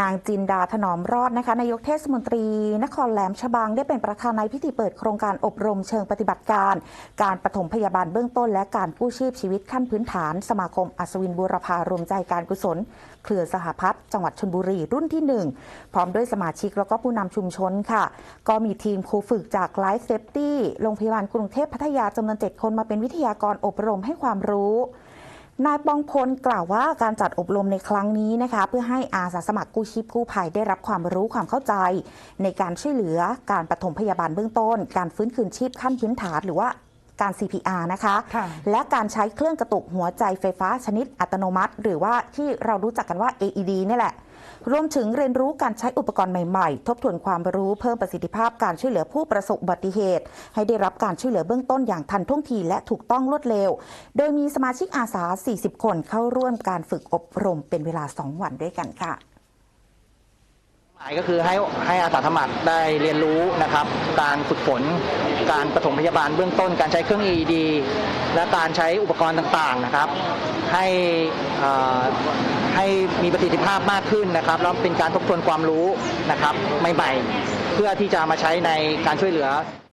นางจินดาถนอมรอดนะคะนายกเทศมนตรี นครแหลมฉบังได้เป็นประธานในพิธีเปิดโครงการอบรมเชิงปฏิบัติการ การปฐมพยาบาลเบื้องต้น และการกู้ชีพชีวิตขั้นพื้นฐาน สมาคมอัศวินบูรพารวมใจการกุศล เครือสหพัฒน์จังหวัดชลบุรีรุ่นที่ 1 พร้อมด้วยสมาชิกแล้วก็ผู้นำชุมชนค่ะ ก็มีทีมครูฝึกจากไลฟ์เซฟตี้โรงพยาบาลกรุงเทพพัทยาจำนวน7คนมาเป็นวิทยากรอบรมให้ความรู้ นายปองพลกล่าวว่าการจัดอบรมในครั้งนี้นะคะ เพื่อให้อาสาสมัครกู้ชีพกู้ภัยได้รับความรู้ความเข้าใจ ในการช่วยเหลือการปฐมพยาบาลเบื้องต้น การฟื้นคืนชีพขั้นพื้นฐานหรือว่า การ CPR นะคะค่ะและการใช้เครื่องกระตุกหัวใจไฟฟ้าชนิดอัตโนมัติ หรือว่าที่เรารู้จักกันว่า AED นี่แหละ รวมถึงเรียนรู้การใช้อุปกรณ์ใหม่ๆ ทบทวนความรู้เพิ่มประสิทธิภาพการช่วยเหลือผู้ประสบอุบัติเหตุ ให้ได้รับการช่วยเหลือเบื้องต้นอย่างทันท่วงทีและถูกต้องรวดเร็ว โดยมีสมาชิกอาสา 40 คนเข้าร่วมการฝึกอบรมเป็นเวลา 2 วันด้วยกันค่ะหมาย ก็คือให้ให้อาสาสมัครได้เรียนรู้นะครับ การฝึกฝน การปฐมพยาบาลเบื้องต้น การใช้เครื่อง EED และการใช้อุปกรณ์ต่างๆนะครับ ให้อ่อให้มีประสิทธิภาพมากขึ้นนะครับแล้วเป็นการทบทวนความรู้นะครับใหม่ๆ เพื่อที่จะมาใช้ในการช่วยเหลือ